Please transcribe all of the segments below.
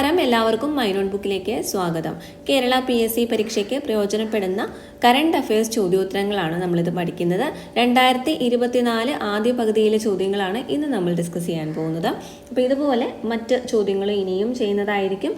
നമസ്കാരം. എല്ലാവർക്കും my not ബുക്കിലേക്ക് സ്വാഗതം. കേരള പി എസ് സി പരീക്ഷയ്ക്ക് പ്രയോജനപ്പെടുന്ന കറണ്ട് അഫയേഴ്സ് ചോദ്യോത്തരങ്ങളാണ് നമ്മളിത് പഠിക്കുന്നത്. രണ്ടായിരത്തി ഇരുപത്തിനാല് ആദ്യ പകുതിയിലെ ചോദ്യങ്ങളാണ് ഇന്ന് നമ്മൾ ഡിസ്കസ് ചെയ്യാൻ പോകുന്നത്. അപ്പോൾ ഇതുപോലെ മറ്റ് ചോദ്യങ്ങൾ ഇനിയും ചെയ്യുന്നതായിരിക്കും.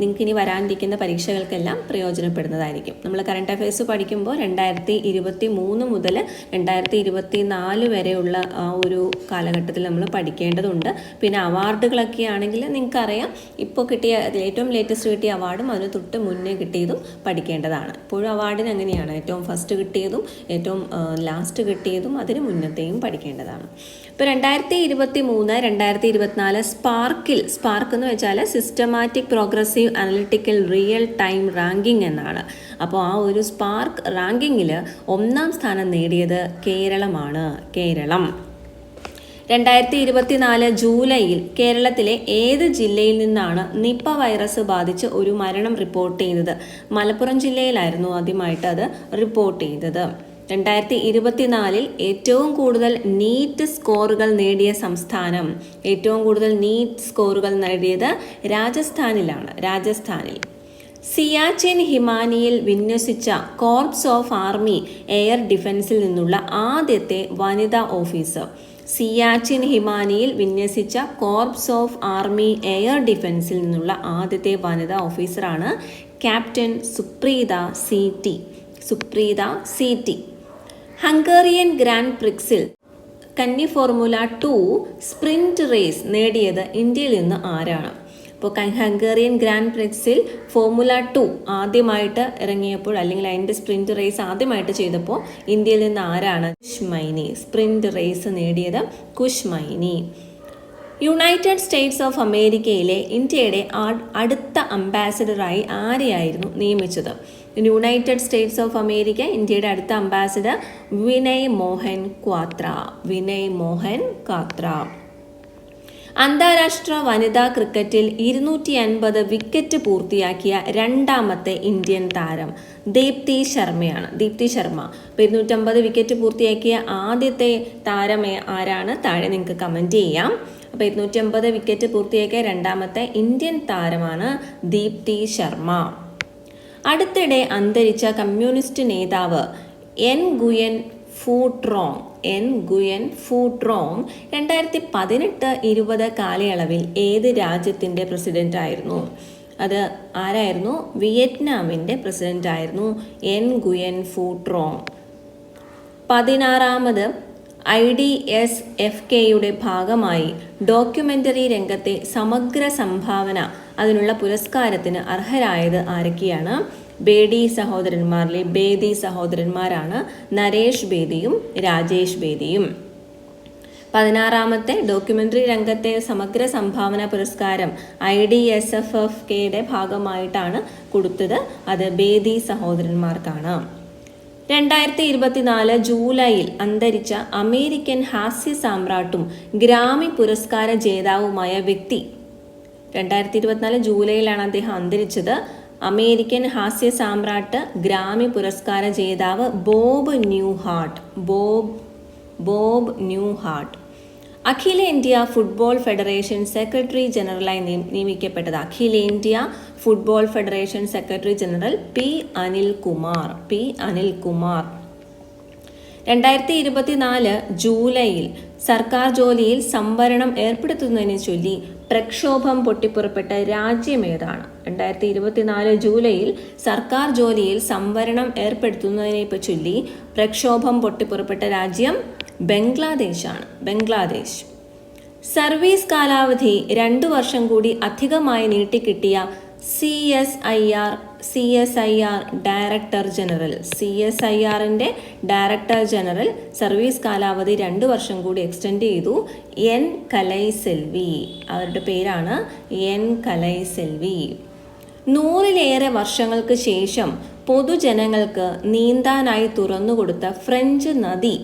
നിങ്ങൾക്ക് ഇനി വരാനിരിക്കുന്ന പരീക്ഷകൾക്കെല്ലാം പ്രയോജനപ്പെടുന്നതായിരിക്കും. നമ്മൾ കറണ്ട് അഫയേഴ്സ് പഠിക്കുമ്പോൾ രണ്ടായിരത്തി ഇരുപത്തി മൂന്ന് മുതൽ രണ്ടായിരത്തി ഇരുപത്തി നാല് വരെയുള്ള ആ ഒരു കാലഘട്ടത്തിൽ നമ്മൾ പഠിക്കേണ്ടതുണ്ട്. പിന്നെ അവാർഡുകളൊക്കെ ആണെങ്കിൽ നിങ്ങൾക്കറിയാം. ഇപ്പോൾ കിട്ടിയ ഏറ്റവും ലേറ്റസ്റ്റ് കിട്ടിയ അവാർഡും അതിന് തൊട്ട് മുന്നേ കിട്ടിയതും പഠിക്കേണ്ടതാണ്. ഇപ്പോഴും അവാർഡിന് അങ്ങനെയാണ്. ഏറ്റവും ഫസ്റ്റ് കിട്ടിയതും ഏറ്റവും ലാസ്റ്റ് കിട്ടിയതും അതിന് മുന്നത്തെയും പഠിക്കേണ്ടതാണ്. ഇപ്പോൾ രണ്ടായിരത്തി ഇരുപത്തി മൂന്ന് രണ്ടായിരത്തി ഇരുപത്തിനാല് സ്പാർക്കിൽ സ്പാർക്ക് എന്ന് വെച്ചാൽ systematic progressive analytical real time ranking എന്നാണ്. അപ്പോൾ ആ ഒരു സ്പാർക്ക് റാങ്കിങ്ങിൽ ഒന്നാം സ്ഥാനം നേടിയത് കേരളമാണ്. കേരളം. രണ്ടായിരത്തി ഇരുപത്തിനാല് ജൂലൈയിൽ കേരളത്തിലെ ഏത് ജില്ലയിൽ നിന്നാണ് നിപ്പ വൈറസ് ബാധിച്ച് ഒരു മരണം റിപ്പോർട്ട് ചെയ്തത് മലപ്പുറം ജില്ലയിലായിരുന്നു ആദ്യമായിട്ട് അത് റിപ്പോർട്ട് ചെയ്തത്. രണ്ടായിരത്തി ഇരുപത്തിനാലിൽ ഏറ്റവും കൂടുതൽ നീറ്റ് സ്കോറുകൾ നേടിയ സംസ്ഥാനം. ഏറ്റവും കൂടുതൽ നീറ്റ് സ്കോറുകൾ നേടിയത് രാജസ്ഥാനിലാണ്. രാജസ്ഥാനിൽ. സിയാച്ചിൻ ഹിമാനിയിൽ വിന്യസിച്ച കോർപ്സ് ഓഫ് ആർമി എയർ ഡിഫൻസിൽ നിന്നുള്ള ആദ്യത്തെ വനിതാ ഓഫീസർ. സിയാച്ചിൻ ഹിമാനിയിൽ വിന്യസിച്ച കോർപ്സ് ഓഫ് ആർമി എയർ ഡിഫൻസിൽ നിന്നുള്ള ആദ്യത്തെ വനിതാ ഓഫീസറാണ് captain Supreetha C T Supreetha C T Hungarian grand പ്രിക്സിൽ കന്നി ഫോർമുല ടു സ്പ്രിന്റ് റേസ് നേടിയത് ഇന്ത്യയിൽ നിന്ന് ആരാണ്? ഇപ്പോൾ ഹംഗേറിയൻ ഗ്രാൻഡ് പ്രിക്സിൽ ഫോർമുല ടു ആദ്യമായിട്ട് ഇറങ്ങിയപ്പോൾ അല്ലെങ്കിൽ അതിന്റെ സ്പ്രിന്റ് റേസ് ആദ്യമായിട്ട് ചെയ്തപ്പോൾ ഇന്ത്യയിൽ നിന്ന് ആരാണ് കുഷ്മൈനി സ്പ്രിന്റ് റേസ് നേടിയത് കുഷ്മൈനി യുണൈറ്റഡ് സ്റ്റേറ്റ്സ് ഓഫ് അമേരിക്കയിലെ ഇന്ത്യയുടെ അടുത്ത അംബാസിഡറായി ആരെയായിരുന്നു നിയമിച്ചത്? യുണൈറ്റഡ് സ്റ്റേറ്റ്സ് ഓഫ് അമേരിക്ക ഇന്ത്യയുടെ അടുത്ത അംബാസിഡർ വിനയ് മോഹൻ ക്വാത്ര. വിനയ് മോഹൻ ക്വാത്ര. അന്താരാഷ്ട്ര വനിതാ ക്രിക്കറ്റിൽ ഇരുന്നൂറ്റി അൻപത് വിക്കറ്റ് പൂർത്തിയാക്കിയ രണ്ടാമത്തെ ഇന്ത്യൻ താരം ദീപ്തി ശർമ്മയാണ്. ദീപ്തി ശർമ്മ. അപ്പോൾ ഇരുന്നൂറ്റമ്പത് വിക്കറ്റ് പൂർത്തിയാക്കിയ ആദ്യത്തെ താരം ആരാണ്? താഴെ നിങ്ങൾക്ക് കമന്റ് ചെയ്യാം. അപ്പോൾ ഇരുന്നൂറ്റമ്പത് വിക്കറ്റ് പൂർത്തിയാക്കിയ രണ്ടാമത്തെ ഇന്ത്യൻ താരമാണ് ദീപ്തി ശർമ്മ. അടുത്തിടെ അന്തരിച്ച കമ്മ്യൂണിസ്റ്റ് നേതാവ് എൻ. ഗുയൻ ഫൂട്രോങ്. എൻ ഗുയൻ ഫൂട്രോങ് രണ്ടായിരത്തി പതിനെട്ട് ഇരുപത് കാലയളവിൽ ഏത് രാജ്യത്തിന്റെ പ്രസിഡന്റ് ആയിരുന്നു അത് ആരായിരുന്നു? വിയറ്റ്നാമിന്റെ പ്രസിഡന്റ് ആയിരുന്നു എൻ ഗുയൻ ഫൂട്രോങ് പതിനാറാമത് ഐ ഡി എസ് എഫ് കെയുടെ ഭാഗമായി ഡോക്യുമെന്ററി രംഗത്തെ സമഗ്ര സംഭാവന അതിനുള്ള പുരസ്കാരത്തിന് അർഹരായത് ആരൊക്കെയാണ്? ബേഡി സഹോദരന്മാരിലെ ബേദി സഹോദരന്മാരാണ് നരേഷ് ബേദിയും രാജേഷ് ബേദിയും. പതിനാറാമത്തെ ഡോക്യുമെന്ററി രംഗത്തെ സമഗ്ര സംഭാവന പുരസ്കാരം I D S F F കെയുടെ ഭാഗമായിട്ടാണ് കൊടുത്തത്. അത് ബേദി സഹോദരന്മാർക്കാണ്. രണ്ടായിരത്തി ഇരുപത്തിനാല് ജൂലൈയിൽ അന്തരിച്ച അമേരിക്കൻ ഹാസ്യ സാമ്രാട്ടും ഗ്രാമി പുരസ്കാര ജേതാവുമായ വ്യക്തി രണ്ടായിരത്തി ഇരുപത്തിനാല് ജൂലൈയിലാണ് അദ്ദേഹം അന്തരിച്ചത്. അമേരിക്കൻ ഹാസ്യ സാമ്രാട്ട് ഗ്രാമി പുരസ്കാര ജേതാവ് Bob Newhart Bob Bob Newhart അഖിലേന്ത്യാ ഫുട്ബോൾ ഫെഡറേഷൻ സെക്രട്ടറി ജനറലായി നിയമിക്കപ്പെട്ടത് അഖിലേന്ത്യാ football federation secretary general P Anil Kumar P Anil Kumar. രണ്ടായിരത്തി ഇരുപത്തിനാല് ജൂലൈയിൽ സർക്കാർ ജോലിയിൽ സംവരണം ഏർപ്പെടുത്തുന്നതിനെ ചൊല്ലി പ്രക്ഷോഭം പൊട്ടിപ്പുറപ്പെട്ട രാജ്യം ഏതാണ്? രണ്ടായിരത്തി ഇരുപത്തിനാല് ജൂലൈയിൽ സർക്കാർ ജോലിയിൽ സംവരണം ഏർപ്പെടുത്തുന്നതിനെ ചൊല്ലി പ്രക്ഷോഭം പൊട്ടിപ്പുറപ്പെട്ട രാജ്യം ബംഗ്ലാദേശാണ്. ബംഗ്ലാദേശ്. സർവീസ് കാലാവധി രണ്ടു വർഷം കൂടി അധികമായി നീട്ടിക്കിട്ടിയ C S I R C S I R director general. C S I ആറിന്റെ ഡയറക്ടർ ജനറൽ സർവീസ് കാലാവധി രണ്ട് വർഷം കൂടി എക്സ്റ്റെൻഡ് ചെയ്തു. എൻ. കലൈ സെൽവി അവരുടെ പേരാണ് എൻ. കലൈ സെൽവി നൂറിലേറെ വർഷങ്ങൾക്ക് ശേഷം പൊതുജനങ്ങൾക്ക് നീന്താനായി തുറന്നുകൊടുത്ത ഫ്രഞ്ച് നദി.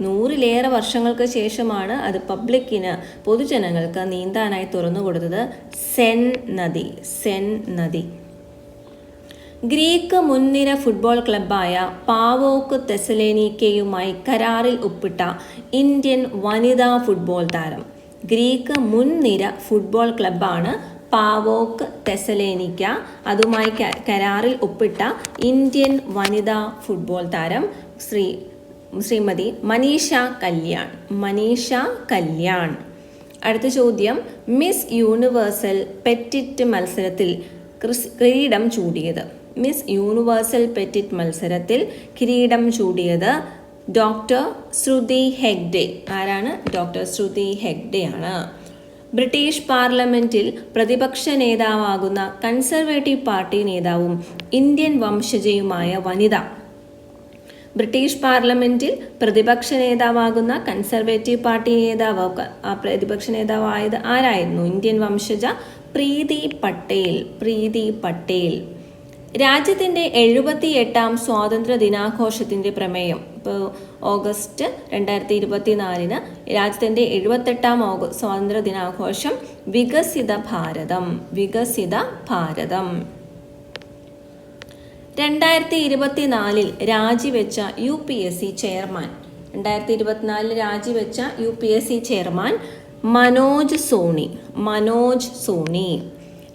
നൂറിലേറെ വർഷങ്ങൾക്ക് ശേഷമാണ് അത് പബ്ലിക്കിന് പൊതുജനങ്ങൾക്ക് നീന്താനായി തുറന്നു കൊടുത്തത്. സെൻ നദി. സെൻ നദി. ഗ്രീക്ക് മുൻനിര ഫുട്ബോൾ ക്ലബായ പാവോക്ക് തെസലേനിക്കയുമായി കരാറിൽ ഒപ്പിട്ട ഇന്ത്യൻ വനിതാ ഫുട്ബോൾ താരം. ഗ്രീക്ക് മുൻനിര ഫുട്ബോൾ ക്ലബ്ബാണ് പാവോക്ക് തെസലേനിക്ക അതുമായി കരാറിൽ ഒപ്പിട്ട ഇന്ത്യൻ വനിതാ ഫുട്ബോൾ താരം ശ്രീ ശ്രീമതി മനീഷ കല്യാൺ മനീഷ കല്യാൺ. അടുത്ത ചോദ്യം മിസ് യൂണിവേഴ്സൽ പെറ്റിറ്റ് മത്സരത്തിൽ കിരീടം ചൂടിയത്. മിസ് യൂണിവേഴ്സൽ പെറ്റിറ്റ് മത്സരത്തിൽ കിരീടം ചൂടിയത് ഡോക്ടർ ശ്രുതി ഹെഗ്ഡെ. ആരാണ്? ഡോക്ടർ ശ്രുതി ഹെഗ്ഡെ ആണ് ബ്രിട്ടീഷ് പാർലമെന്റിൽ പ്രതിപക്ഷ നേതാവാകുന്ന കൺസർവേറ്റീവ് പാർട്ടി നേതാവും ഇന്ത്യൻ വംശജയുമായ വനിത. ബ്രിട്ടീഷ് പാർലമെന്റിൽ പ്രതിപക്ഷ നേതാവാകുന്ന കൺസർവേറ്റീവ് പാർട്ടി നേതാവ് പ്രതിപക്ഷ നേതാവായത് ആരായിരുന്നു? ഇന്ത്യൻ വംശജ പ്രീതി പട്ടേൽ പ്രീതി പട്ടേൽ. രാജ്യത്തിന്റെ എഴുപത്തി എട്ടാം സ്വാതന്ത്ര്യ ദിനാഘോഷത്തിന്റെ പ്രമേയം. ഇപ്പോൾ ഓഗസ്റ്റ് രണ്ടായിരത്തി ഇരുപത്തിനാലിന് രാജ്യത്തിന്റെ എഴുപത്തെട്ടാം ഓഗ സ്വാതന്ത്ര്യ ദിനാഘോഷം. വികസിത ഭാരതം. വികസിത ഭാരതം. രണ്ടായിരത്തി ഇരുപത്തിനാലിൽ രാജിവെച്ച U P S C chairman. രണ്ടായിരത്തി ഇരുപത്തിനാലിൽ രാജിവെച്ച U P S C chairman Manoj Soni. Manoj Soni.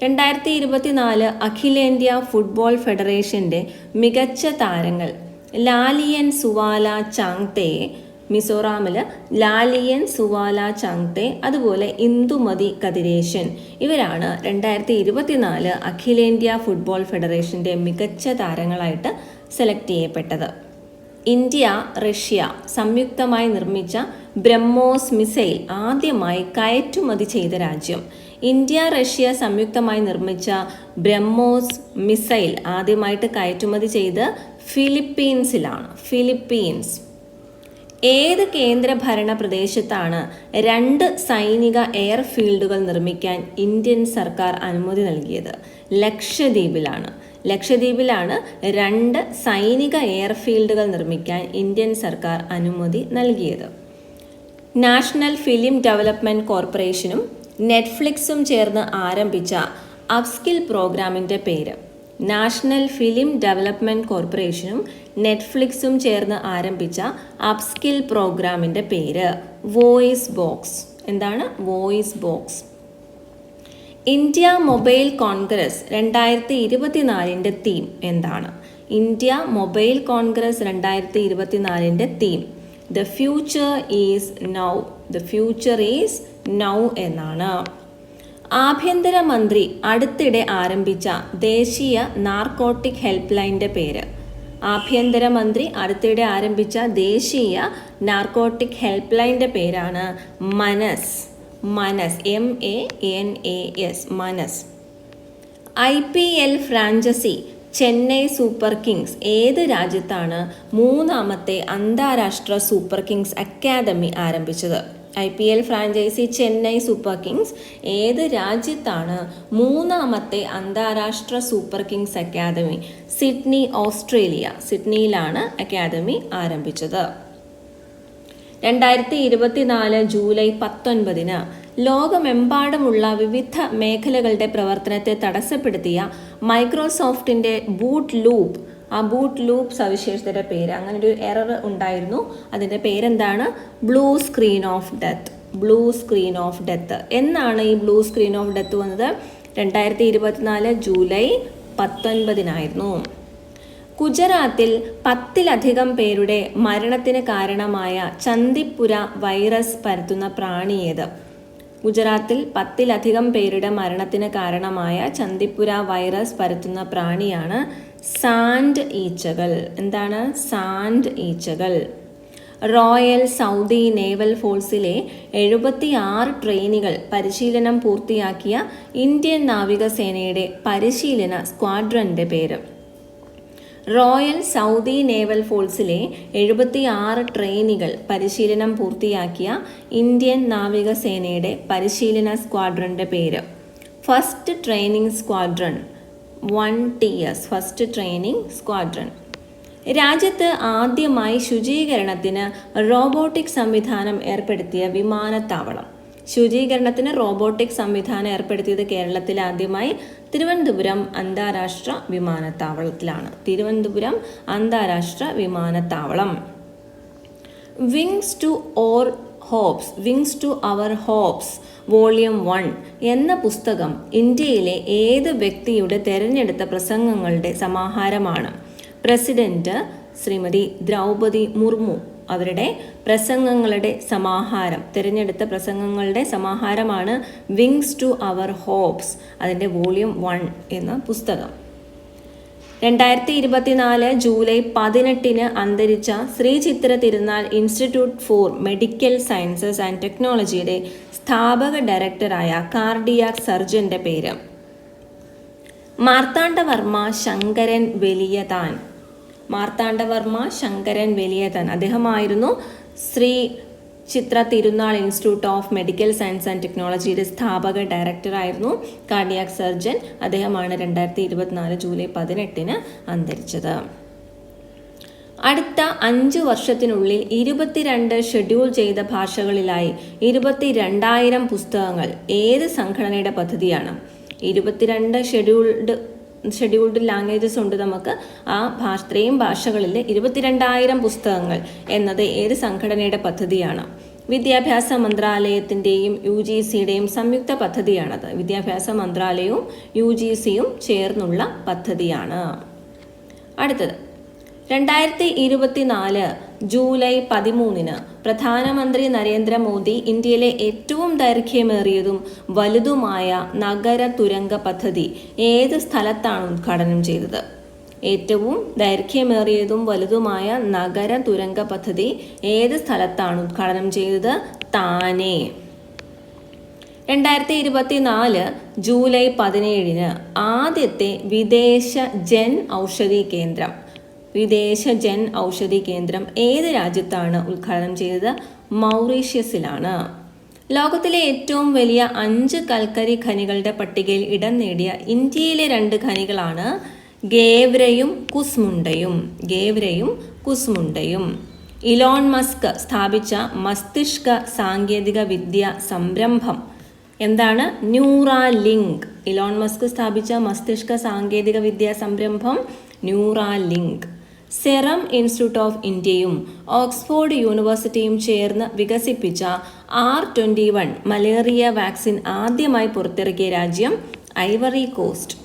രണ്ടായിരത്തി ഇരുപത്തിനാല് അഖിലേന്ത്യാ ഫുട്ബോൾ ഫെഡറേഷന്റെ മികച്ച താരങ്ങൾ ലാലിയൻ സുവാല ചാങ്തയെ മിസോറാമിൽ ലാലിയൻ സുവാല ചാങ്തെ അതുപോലെ ഇന്ദുമതി കതിരേശൻ. ഇവരാണ് രണ്ടായിരത്തി ഇരുപത്തിനാല് അഖിലേന്ത്യാ ഫുട്ബോൾ ഫെഡറേഷന്റെ മികച്ച താരങ്ങളായിട്ട് സെലക്ട് ചെയ്യപ്പെട്ടത്. ഇന്ത്യ റഷ്യ സംയുക്തമായി നിർമ്മിച്ച ബ്രഹ്മോസ് മിസൈൽ ആദ്യമായി കയറ്റുമതി ചെയ്ത രാജ്യം. ഇന്ത്യ റഷ്യ സംയുക്തമായി നിർമ്മിച്ച ബ്രഹ്മോസ് മിസൈൽ ആദ്യമായിട്ട് കയറ്റുമതി ചെയ്ത് ഫിലിപ്പീൻസിലാണ്. ഫിലിപ്പീൻസ്. ഏത് കേന്ദ്രഭരണ പ്രദേശത്താണ് രണ്ട് സൈനിക എയർഫീൽഡുകൾ നിർമ്മിക്കാൻ ഇന്ത്യൻ സർക്കാർ അനുമതി നൽകിയത്? ലക്ഷദ്വീപിലാണ്. ലക്ഷദ്വീപിലാണ് രണ്ട് സൈനിക എയർഫീൽഡുകൾ നിർമ്മിക്കാൻ ഇന്ത്യൻ സർക്കാർ അനുമതി നൽകിയത്. നാഷണൽ ഫിലിം ഡെവലപ്മെന്റ് കോർപ്പറേഷനും നെറ്റ്ഫ്ലിക്സും ചേർന്ന് ആരംഭിച്ച അപ്സ്കിൽ പ്രോഗ്രാമിന്റെ പേര്. നാഷണൽ ഫിലിം ഡെവലപ്മെന്റ് കോർപ്പറേഷനും നെറ്റ്ഫ്ലിക്സും ചേർന്ന് ആരംഭിച്ച അപ്സ്കിൽ പ്രോഗ്രാമിന്റെ പേര്. Voice box. എന്താണ്? Voice box. India mobile congress രണ്ടായിരത്തി ഇരുപത്തിനാലിന്റെ തീം എന്താണ്? ഇന്ത്യ മൊബൈൽ കോൺഗ്രസ് രണ്ടായിരത്തി ഇരുപത്തിനാലിന്റെ theme. The future is now the future is now എന്നാണ്. ആഭ്യന്തരമന്ത്രി അടുത്തിടെ ആരംഭിച്ച ദേശീയ നാർക്കോട്ടിക് ഹെൽപ്പ് ലൈന്റെ പേര്. ആഭ്യന്തരമന്ത്രി അടുത്തിടെ ആരംഭിച്ച ദേശീയ നാർക്കോട്ടിക് ഹെൽപ്പ് ലൈന്റെ പേരാണ് Manas. Manas M A N A S Manas. I P L franchise Chennai Super Kings ഏത് രാജ്യത്താണ് മൂന്നാമത്തെ അന്താരാഷ്ട്ര സൂപ്പർ കിങ്സ് അക്കാദമി ആരംഭിച്ചത്? I P L franchise Chennai Super Kings ഏത് രാജ്യത്താണ് മൂന്നാമത്തെ അന്താരാഷ്ട്ര Super Kings academy? Sydney Australia. സിഡ്നിയിലാണ് academy ആരംഭിച്ചത്. രണ്ടായിരത്തി ഇരുപത്തിനാല് ജൂലൈ പത്തൊൻപതിന് ലോകമെമ്പാടുമുള്ള വിവിധ മേഖലകളുടെ പ്രവർത്തനത്തെ തടസ്സപ്പെടുത്തിയ മൈക്രോസോഫ്റ്റിന്റെ ബൂട്ട് ലൂപ്പ് ആ ബൂട്ട് ലൂപ്പ് സവിശേഷതയുടെ പേര്. അങ്ങനെ ഒരു എറർ ഉണ്ടായിരുന്നു. അതിന്റെ പേരെന്താണ്? Blue screen of death blue screen of death എന്നാണ് ഈ ബ്ലൂ സ്ക്രീൻ ഓഫ് ഡെത്ത് വന്നത്? രണ്ടായിരത്തി ഇരുപത്തിനാല് ജൂലൈ പത്തൊൻപതിനായിരുന്നു. ഗുജറാത്തിൽ പത്തിലധികം പേരുടെ മരണത്തിന് കാരണമായ ചന്ദിപ്പുര വൈറസ് പരത്തുന്ന പ്രാണി ഏത്? ഗുജറാത്തിൽ പത്തിലധികം പേരുടെ മരണത്തിന് കാരണമായ ചന്ദിപ്പുര വൈറസ് പരത്തുന്ന പ്രാണിയാണ് സാൻഡ് ഈച്ചകൾ. എന്താണ്? സാൻഡ് ഈച്ചകൾ. റോയൽ സൗദി നേവൽ ഫോഴ്സിലെ എഴുപത്തി ആറ് ട്രെയിനികൾ പരിശീലനം പൂർത്തിയാക്കിയ ഇന്ത്യൻ നാവികസേനയുടെ പരിശീലന സ്ക്വാഡ്രന്റെ പേര്. റോയൽ സൗദി നേവൽ ഫോഴ്സിലെ എഴുപത്തി ആറ് ട്രെയിനികൾ പരിശീലനം പൂർത്തിയാക്കിയ ഇന്ത്യൻ നാവികസേനയുടെ പരിശീലന സ്ക്വാഡ്രന്റെ പേര്. First training squadron one T S first training squadron രാജ്യത്ത് ആദ്യമായി ശുചീകരണത്തിന് റോബോട്ടിക് സംവിധാനം ഏർപ്പെടുത്തിയ വിമാനത്താവളം. ശുചീകരണത്തിന് റോബോട്ടിക് സംവിധാനം ഏർപ്പെടുത്തിയത് കേരളത്തിൽ ആദ്യമായി തിരുവനന്തപുരം അന്താരാഷ്ട്ര വിമാനത്താവളത്തിലാണ്. തിരുവനന്തപുരം അന്താരാഷ്ട്ര വിമാനത്താവളം. Wings to our hopes wings to our hopes volume one എന്ന പുസ്തകം ഇന്ത്യയിലെ ഏത് വ്യക്തിയുടെ തെരഞ്ഞെടുത്ത പ്രസംഗങ്ങളുടെ സമാഹാരമാണ്? പ്രസിഡന്റ് ശ്രീമതി ദ്രൗപതി മുർമു അവരുടെ പ്രസംഗങ്ങളുടെ സമാഹാരം തിരഞ്ഞെടുത്ത പ്രസംഗങ്ങളുടെ സമാഹാരമാണ് വിങ്സ് ടു അവർ ഹോപ്സ് അതിന്റെ വോളിയം വൺ എന്ന പുസ്തകം. രണ്ടായിരത്തി ഇരുപത്തിനാല് ജൂലൈ പതിനെട്ടിന് അന്തരിച്ച Sree Chitra Thirunal institute for medical sciences and ടെക്നോളജിയുടെ സ്ഥാപക ഡയറക്ടറായ കാർഡിയാക് സർജന്റെ പേര്. മാർത്താണ്ഡവർമ്മ ശങ്കരൻ വലിയതാൻ. മാർത്താണ്ഡവർമ്മ ശങ്കരൻ വലിയതാൻ. അദ്ദേഹമായിരുന്നു Sree Chitra Thirunal institute of medical science and ടെക്നോളജിയുടെ സ്ഥാപക ഡയറക്ടറായിരുന്നു കാർഡിയാക് സർജൻ. അദ്ദേഹമാണ് രണ്ടായിരത്തി ഇരുപത്തിനാല് ജൂലൈ പതിനെട്ടിന് അന്തരിച്ചത്. അടുത്ത അഞ്ച് വർഷത്തിനുള്ളിൽ ഇരുപത്തിരണ്ട് ഷെഡ്യൂൾ ചെയ്ത ഭാഷകളിലായി ഇരുപത്തിരണ്ടായിരം പുസ്തകങ്ങൾ ഏത് സംഘടനയുടെ പദ്ധതിയാണ്? ഇരുപത്തിരണ്ട് ഷെഡ്യൂൾഡ് ഷെഡ്യൂൾഡ് ലാംഗ്വേജസ് ഉണ്ട് നമുക്ക്. ആ ഭാഷ ഇത്രയും ഭാഷകളിൽ ഇരുപത്തിരണ്ടായിരം പുസ്തകങ്ങൾ എന്നത് ഏത് സംഘടനയുടെ പദ്ധതിയാണ്? വിദ്യാഭ്യാസ മന്ത്രാലയത്തിന്റെയും യു ജി സിയുടെയും സംയുക്ത പദ്ധതിയാണത്. വിദ്യാഭ്യാസ മന്ത്രാലയവും യു ജി സിയും ചേർന്നുള്ള പദ്ധതിയാണ്. അടുത്തത്. രണ്ടായിരത്തി ഇരുപത്തിനാല് ജൂലൈ പതിമൂന്നിന് പ്രധാനമന്ത്രി നരേന്ദ്രമോദി ഇന്ത്യയിലെ ഏറ്റവും ദൈർഘ്യമേറിയതും വലുതുമായ നഗര തുരങ്ക പദ്ധതി ഏത് സ്ഥലത്താണ് ഉദ്ഘാടനം ചെയ്തത്? ഏറ്റവും ദൈർഘ്യമേറിയതും വലുതുമായ നഗര തുരങ്ക പദ്ധതി ഏത് സ്ഥലത്താണ് ഉദ്ഘാടനം ചെയ്തത്? താനെ. രണ്ടായിരത്തി ഇരുപത്തിനാല് ജൂലൈ പതിനേഴിന് ആദ്യത്തെ വിദേശ ജൻ ഔഷധി കേന്ദ്രം. വിദേശ ജൻ ഔഷധി കേന്ദ്രം ഏത് രാജ്യത്താണ് ഉദ്ഘാടനം ചെയ്തത്? മൗറീഷ്യസിലാണ്. ലോകത്തിലെ ഏറ്റവും വലിയ അഞ്ച് കൽക്കരി ഖനികളുടെ പട്ടികയിൽ ഇടം നേടിയ ഇന്ത്യയിലെ രണ്ട് ഖനികളാണ് ഗേവ്രയും കുസ്മുണ്ടയും. ഗേവ്രയും കുസ്മുണ്ടയും. ഇലോൺ മസ്ക് സ്ഥാപിച്ച മസ്തിഷ്ക സാങ്കേതിക വിദ്യ സംരംഭം എന്താണ്? ന്യൂറാ ലിങ്ക് ഇലോൺ മസ്ക് സ്ഥാപിച്ച മസ്തിഷ്ക സാങ്കേതിക വിദ്യ സംരംഭം ന്യൂറാലിങ്ക്. സെറം ഇൻസ്റ്റിറ്റ്യൂട്ട് ഓഫ് ഇന്ത്യയും ഓക്സ്ഫോർഡ് യൂണിവേഴ്സിറ്റിയും ചേർന്ന് വികസിപ്പിച്ച R twenty one malaria vaccine ആദ്യമായി പുറത്തിറക്കിയ രാജ്യം Ivory Coast.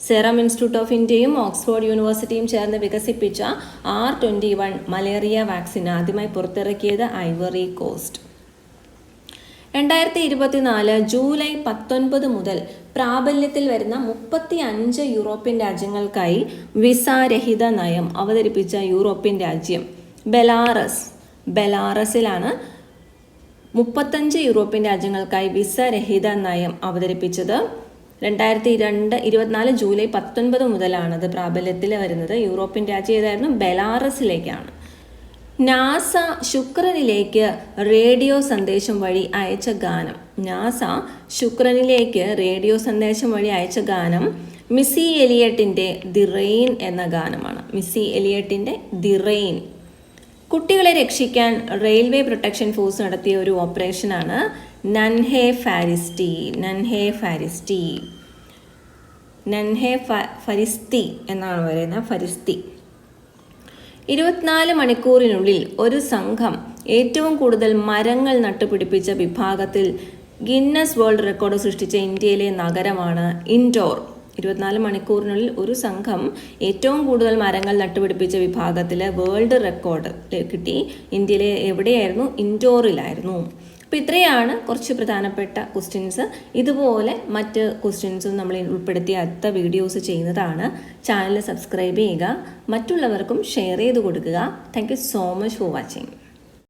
Serum institute of ഇന്ത്യയും ഓക്സ്ഫോർഡ് യൂണിവേഴ്സിറ്റിയും ചേർന്ന് വികസിപ്പിച്ച R twenty one malaria vaccine ആദ്യമായി പുറത്തിറക്കിയത് ഐവറി കോസ്റ്റ്. രണ്ടായിരത്തി ഇരുപത്തിനാല് ജൂലൈ പത്തൊൻപത് മുതൽ പ്രാബല്യത്തിൽ വരുന്ന മുപ്പത്തി അഞ്ച് യൂറോപ്യൻ രാജ്യങ്ങൾക്കായി വിസാരഹിത നയം അവതരിപ്പിച്ച യൂറോപ്യൻ രാജ്യം ബെലാറസ്. ബെലാറസിലാണ് മുപ്പത്തഞ്ച് യൂറോപ്യൻ രാജ്യങ്ങൾക്കായി വിസ രഹിത നയം അവതരിപ്പിച്ചത്. രണ്ടായിരത്തി രണ്ട് ഇരുപത്തിനാല് ജൂലൈ പത്തൊൻപത് മുതലാണ് അത് പ്രാബല്യത്തിൽ വരുന്നത്. യൂറോപ്യൻ രാജ്യം ഏതായിരുന്നു? ബെലാറസിലേക്കാണ്. നാസ ശുക്രനിലേക്ക് റേഡിയോ സന്ദേശം വഴി അയച്ച ഗാനം. നാസ ശുക്രനിലേക്ക് റേഡിയോ സന്ദേശം വഴി അയച്ച ഗാനം മിസ്സി എലിയട്ടിന്റെ ദി റെയിൻ എന്ന ഗാനമാണ്. മിസ്സി എലിയട്ടിന്റെ ദി റെയിൻ. കുട്ടികളെ രക്ഷിക്കാൻ റെയിൽവേ പ്രൊട്ടക്ഷൻ ഫോഴ്സ് നടത്തിയ ഒരു ഓപ്പറേഷനാണ് നൻഹെ ഫാരിസ്റ്റി നൻഹെ ഫാരിസ്റ്റി. നൻഹെ ഫരിസ്തി എന്നാണ് പറയുന്നത് ഫരിസ്തി. ഇരുപത്തിനാല് മണിക്കൂറിനുള്ളിൽ ഒരു സംഘം ഏറ്റവും കൂടുതൽ മരങ്ങൾ നട്ടുപിടിപ്പിച്ച വിഭാഗത്തിൽ ഗിന്നസ് വേൾഡ് റെക്കോർഡ് സൃഷ്ടിച്ച ഇന്ത്യയിലെ നഗരമാണ് ഇൻഡോർ. ഇരുപത്തിനാല് മണിക്കൂറിനുള്ളിൽ ഒരു സംഘം ഏറ്റവും കൂടുതൽ മരങ്ങൾ നട്ടുപിടിപ്പിച്ച വിഭാഗത്തിൽ വേൾഡ് റെക്കോർഡ് കിട്ടി. ഇന്ത്യയിലെ എവിടെയായിരുന്നു? ഇൻഡോറിലായിരുന്നു. അപ്പോൾ ഇത്രയാണ് കുറച്ച് പ്രധാനപ്പെട്ട ക്വസ്റ്റ്യൻസ് ഇതുപോലെ മറ്റ് ക്വസ്റ്റ്യൻസും നമ്മൾ ഉൾപ്പെടുത്തിയ അടുത്ത വീഡിയോസ് ചെയ്യുന്നതാണ്. ചാനൽ സബ്സ്ക്രൈബ് ചെയ്യുക. മറ്റുള്ളവർക്കും ഷെയർ ചെയ്ത് കൊടുക്കുക. Thank so much for watching